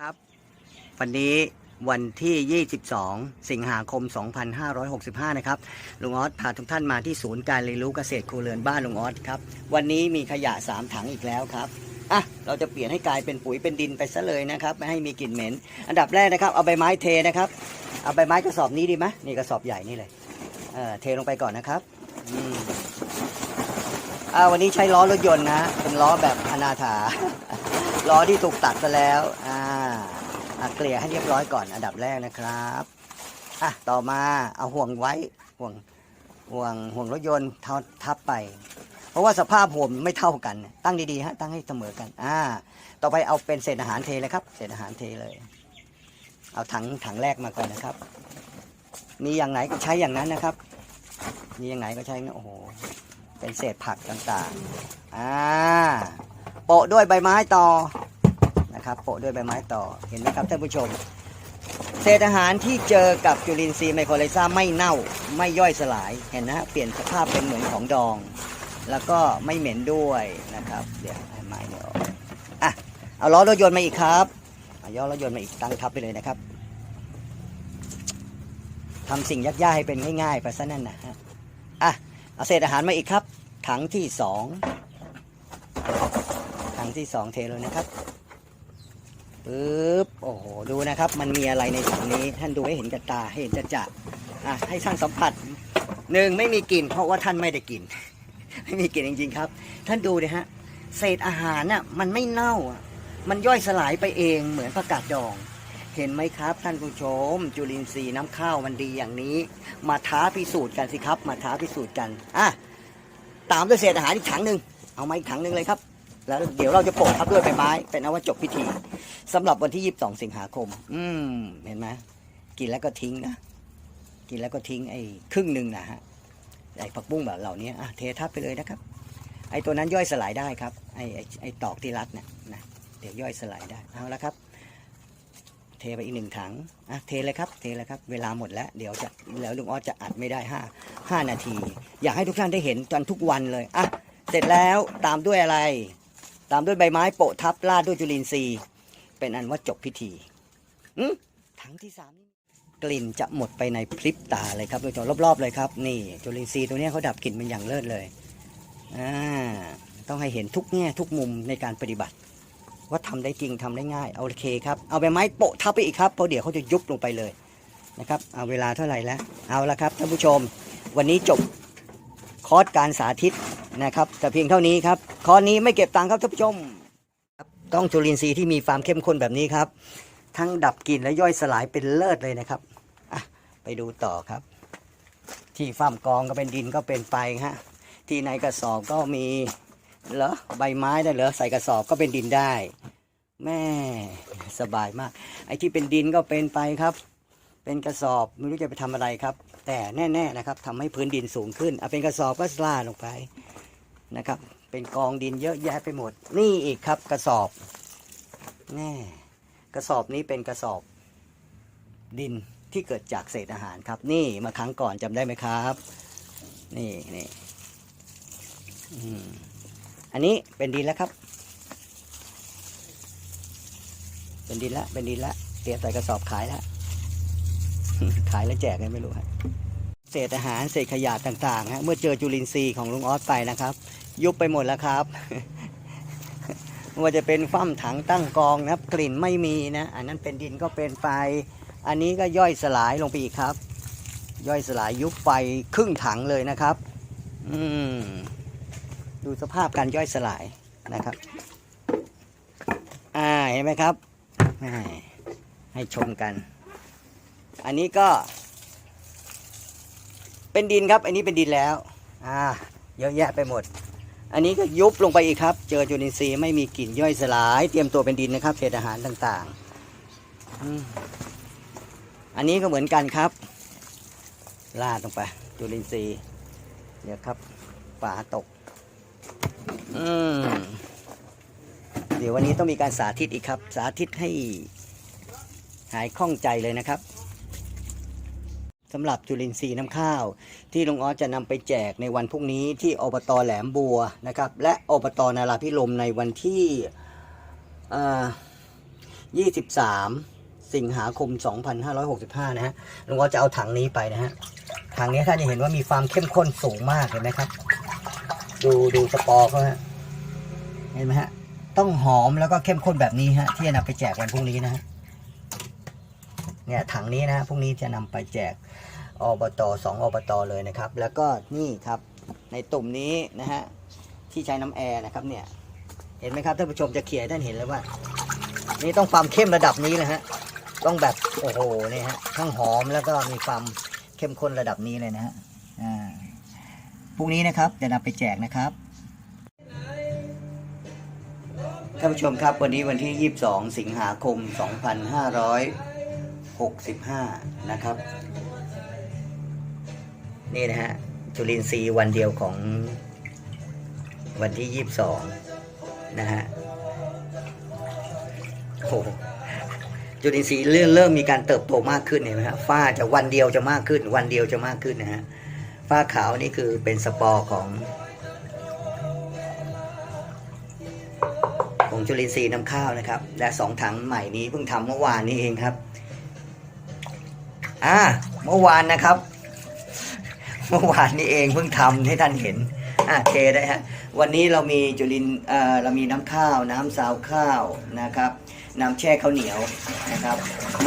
ครับ วันนี้วันที่ 22 สิงหาคม 2565 นะครับ ลุงออสพาทุกท่านมาที่ศูนย์การเรียนรู้เกษตรครัวเรือนบ้านลุงออสครับ วันนี้มีขยะ 3 ถังอีกแล้วครับ อะ เราจะเปลี่ยนให้กลายเป็นปุ๋ยเป็นดินไปซะเลยนะครับ ไม่ให้มีกลิ่นเหม็น อันดับแรกนะครับ เอาใบไม้เทนะครับ เอาใบไม้กระสอบนี้ดีไหมนี่กระสอบใหญ่นี่เลย เออเทลงไปก่อนนะครับอืมอ่าวันนี้ใช้ล้อรถยนต์นะ เป็นล้อแบบอนาถา ล้อที่ถูกตัดไปแล้วอ่าเกลี่ยให้เรียบร้อยก่อนอันดับแรกนะครับอะต่อมาเอาห่วงไว้ห่วงห่วงห่วงรถยนต์ทับไป เพราะว่าสภาพห่วงไม่เท่ากัน ตั้งดีๆฮะตั้งให้เสมอกันอ่าต่อไปเอาเป็นเศษอาหารเทเลยครับเศษอาหารเทเลย เอาถังถังแรกมาก่อนนะครับ มีอย่างไหนก็ใช้อย่างนั้นนะครับ มีอย่างไหนก็ใช้นะโอ้โหเป็นเศษผักต่างๆอ่าะด้วยใบไม้ต่อนะครับโปะด้วยใบไม้ต่อเห็นไหมครับท่านผู้ชม เศษอาหารที่เจอกับจุลินทรีย์ไมโครไลซาไม่เน่าไม่ย่อยสลายเห็นนะเปลี่ยนสภาพเป็นเหมือนของดอง แล้วก็ไม่เหม็นด้วยนะครับเดี๋ยวไม้เดี๋ยวอะเอาล้อรถยนต์มาอีกครับเอาย่อรถยนต์มาอีกตั้งทับไปเลยนะครับทำสิ่งยากๆให้เป็นง่ายๆไปซะนั่นนะฮะอะเอาเศษอาหารมาอีกครับ ถังที่สอง ถังที่สองเทเลยนะครับปึ๊บโอ้โหดูนะครับ มันมีอะไรในถังนี้ ท่านดูให้เห็นกับตาให้เห็นจะจะอะให้ท่านสัมผัสหนึ่งไม่มีกลิ่นเพราะว่าท่านไม่ได้กลิ่นไม่มีกลิ่นจริง ๆ ครับ ท่านดูดิฮะเศษอาหารน่ะมันไม่เน่าอะมันย่อยสลายไปเองเหมือนผักกาดดอง เห็นไหมครับ ท่านผู้ชม จุลินทรีย์น้ำข้าวมันดีอย่างนี้ มาท้าพิสูจน์กันสิครับ มาท้าพิสูจน์กันอะตามด้วยเศษอาหารอีกถังหนึ่งเอามาอีกถังหนึ่งเลยครับ แล้วเดี๋ยวเราจะโปะทับด้วยใบไม้ เป็นเอาว่าจบพิธีสำหรับวันที่ 22 สิงหาคม อืมเห็นไหมกินแล้วก็ทิ้งนะกินแล้วก็ทิ้งไอ้ครึ่งหนึ่งนะฮะไอ้ผักบุ้งแบบเหล่านี้อะเททับไปเลยนะครับ ไอ้ตัวนั้นย่อยสลายได้ครับไอ้ไอ้ไอ้ตอกที่รัดเนี่ยนะเดี๋ยวย่อยสลายได้เอาละครับ เทไปอีกหนึ่งถังอะเทเลยครับ เทเลยครับ เวลาหมดแล้ว เดี๋ยวจะแล้วลุงออสจะอัดไม่ได้ห้าห้านาที อยากให้ทุกท่านได้เห็นกันทุกวันเลยอะเสร็จแล้วตามด้วยอะไร ตามด้วยใบไม้โปะทับราดด้วยจุลินทรีย์ เป็นอันว่าจบพิธีถังที่สามกลิ่นจะหมดไปในพริบตาเลยครับโดยจอรอบๆเลยครับ นี่จุลินทรีย์ตัวนี้เขาดับกลิ่นเป็นอย่างเลิศเลยอ่าต้องให้เห็นทุกแง่ทุกมุมในการปฏิบัติ ว่าทำได้จริงทำได้ง่ายเอาโอเคครับเอาใบไม้โปะทับไปอีกครับเพราะเดี๋ยวเขาจะยุบลงไปเลยนะครับเอาเวลาเท่าไหร่แล้วเอาละครับท่านผู้ชม วันนี้จบคอร์สการสาธิต นะครับ แต่เพียงเท่านี้ครับคอร์สนี้ไม่เก็บตังค์ครับท่านผู้ชม ต้องจุลินทรีย์ที่มีความเข้มข้นแบบนี้ครับ ทั้งดับกลิ่นและย่อยสลายเป็นเลิศเลยนะครับไปดูต่อครับ ที่ฟ้ามกองก็เป็นดินก็เป็นไปฮะที่ในกระสอบก็มีเหรอใบไม้ได้เหรอใส่กระสอบก็เป็นดินได้ แม่สบายมาก ไอ้ที่เป็นดินก็เป็นไปครับ เป็นกระสอบไม่รู้จะไปทำอะไรครับ แต่แน่ๆนะครับทำให้พื้นดินสูงขึ้นเอาเป็นกระสอบก็สลาลงไป นะครับ เป็นกองดินเยอะแยะไปหมด นี่อีกครับกระสอบแน่กระสอบนี้เป็นกระสอบดินที่เกิดจากเศษอาหารครับ นี่มาครั้งก่อนจำได้ไหมครับ นี่นี่อันนี้เป็นดินแล้วครับ เป็นดินละเป็นดินละเตรียมใส่กระสอบขายแล้วขายแล้วแจกกันไม่รู้ฮะเศษอาหารเศษขยะต่างๆฮะเมื่อเจอจุลินทรีย์ของลุงออสไปนะครับ ยุบไปหมดแล้วครับไม่ว่าจะเป็นฟั่มถังตั้งกองนะครับ กลิ่นไม่มีนะ อันนั้นเป็นดินก็เป็นไป อันนี้ก็ย่อยสลายลงไปอีกครับ ย่อยสลายยุบไปครึ่งถังเลยนะครับ อืมดูสภาพการย่อยสลายนะครับ อ่าเห็นไหมครับ ให้ชมกัน อันนี้ก็ เป็นดินครับ อันนี้เป็นดินแล้ว อ่า เยอะแยะไปหมด อันนี้ก็ยุบลงไปอีกครับ เจอจุลินทรีย์ไม่มีกลิ่นย่อยสลาย เตรียมตัวเป็นดินนะครับเศษอาหารต่างๆ อันนี้ก็เหมือนกันครับลาดลงไป จุลินทรีย์เดี๋ยวครับฝาตก อืมเดี๋ยววันนี้ต้องมีการสาธิตอีกครับ สาธิตให้หายข้องใจเลยนะครับ สำหรับจุลินทรีย์น้ำข้าว ที่ลุงออสจะนำไปแจกในวันพรุ่งนี้ที่อบตแหลมบัวนะครับ และอบตนาราพิรมในวันที่23 สิงหาคม 2565 นะฮะลุงออสจะเอาถังนี้ไปนะฮะถังนี้ท่านจะเห็นว่ามีความเข้มข้นสูงมากเห็นไหมครับ ดูดูสปอร์เขาฮะเห็นไหมฮะต้องหอมแล้วก็เข้มข้นแบบนี้ฮะที่จะนำไปแจกวันพรุ่งนี้นะฮะ เนี่ยถังนี้นะฮะพรุ่งนี้จะนำไปแจกอบตสองอบตเลยนะครับ แล้วก็นี่ครับในตุ่มนี้นะฮะที่ใช้น้ำแอร์นะครับเนี่ยเห็นไหมครับท่านผู้ชมจะเขียนท่านเห็นแล้วว่า นี่ต้องความเข้มระดับนี้นะฮะต้องแบบโอ้โหเนี่ยฮะทั้งหอมแล้วก็มีความเข้มข้นระดับนี้เลยนะฮะอ่าพรุ่งนี้นะครับจะนำไปแจกนะครับท่านผู้ชมครับวันนี้วันที่ 22 สิงหาคม 65 นะครับ นี่นะฮะ จุลินทรีย์วันเดียวของวันที่ 22 นะฮะโอ้จุลินทรีย์เริ่มเริ่มมีการเติบโตมากขึ้นเห็นไหมฮะฝ้าจะวันเดียวจะมากขึ้น วันเดียวจะมากขึ้นนะฮะฝ้าขาวนี่คือเป็นสปอร์ของ ของจุลินทรีย์น้ำข้าวนะครับ และสองถังใหม่นี้เพิ่งทำเมื่อวานนี้เองครับ อ่าเมื่อวานนะครับ เมื่อวานนี้เองเพิ่งทำให้ท่านเห็นอ่าเทได้ฮะวันนี้เรามีจุลินเอ่อเรามีน้ำข้าว น้ำซาวข้าวนะครับ น้ำแช่ข้าวเหนียวนะครับ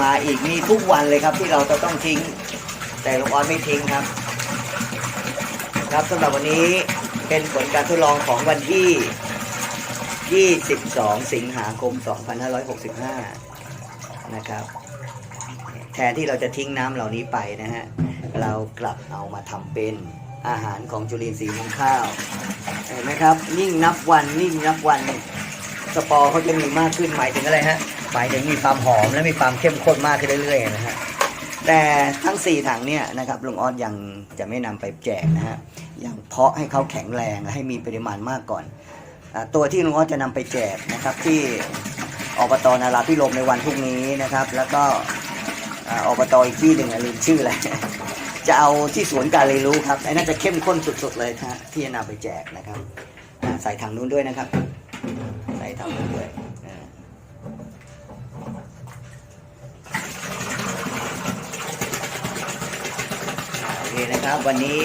มาอีกมีทุกวันเลยครับที่เราจะต้องทิ้ง แต่ลุงออนไม่ทิ้งครับ ครับสำหรับวันนี้เป็นผลการทดลองของวันที่22 สิงหาคม 2565 นะครับ แทนที่เราจะทิ้งน้ำเหล่านี้ไปนะฮะ เรากลับเอามาทำเป็นอาหารของจุลินทรีย์ของข้าวเห็นไหมครับ ยิ่งนับวันยิ่งนับวันสปอร์เขาจะมีมากขึ้นหมายถึงอะไรฮะหมายถึงมีความหอมและมีความเข้มข้นมากขึ้นเรื่อยๆนะฮะแต่ทั้ง 4 ถังเนี่ยนะครับลุงออสยังจะไม่นำไปแจกนะฮะยังเพาะให้เขาแข็งแรงให้มีปริมาณมากก่อนอตัวที่ลุงออสจะนำไปแจกนะครับที่อบตนาราพิรมในวันพรุ่งนี้นะครับ แล้วก็ ออบตอีกที่หนึ่งอะลืมชื่ออะไรจะเอาที่สวนการเรียนรู้ครับไอ้น่าจะเข้มข้นสุดๆเลยนะฮะที่จะนำไปแจกนะครับใส่ถังนู้นด้วยนะครับ ใส่ถังนู้นด้วยโอเคนะครับวันนี้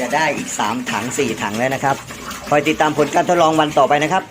จะได้อีก 3 ถัง 4 ถังแล้วนะครับ คอยติดตามผลการทดลองวันต่อไปนะครับ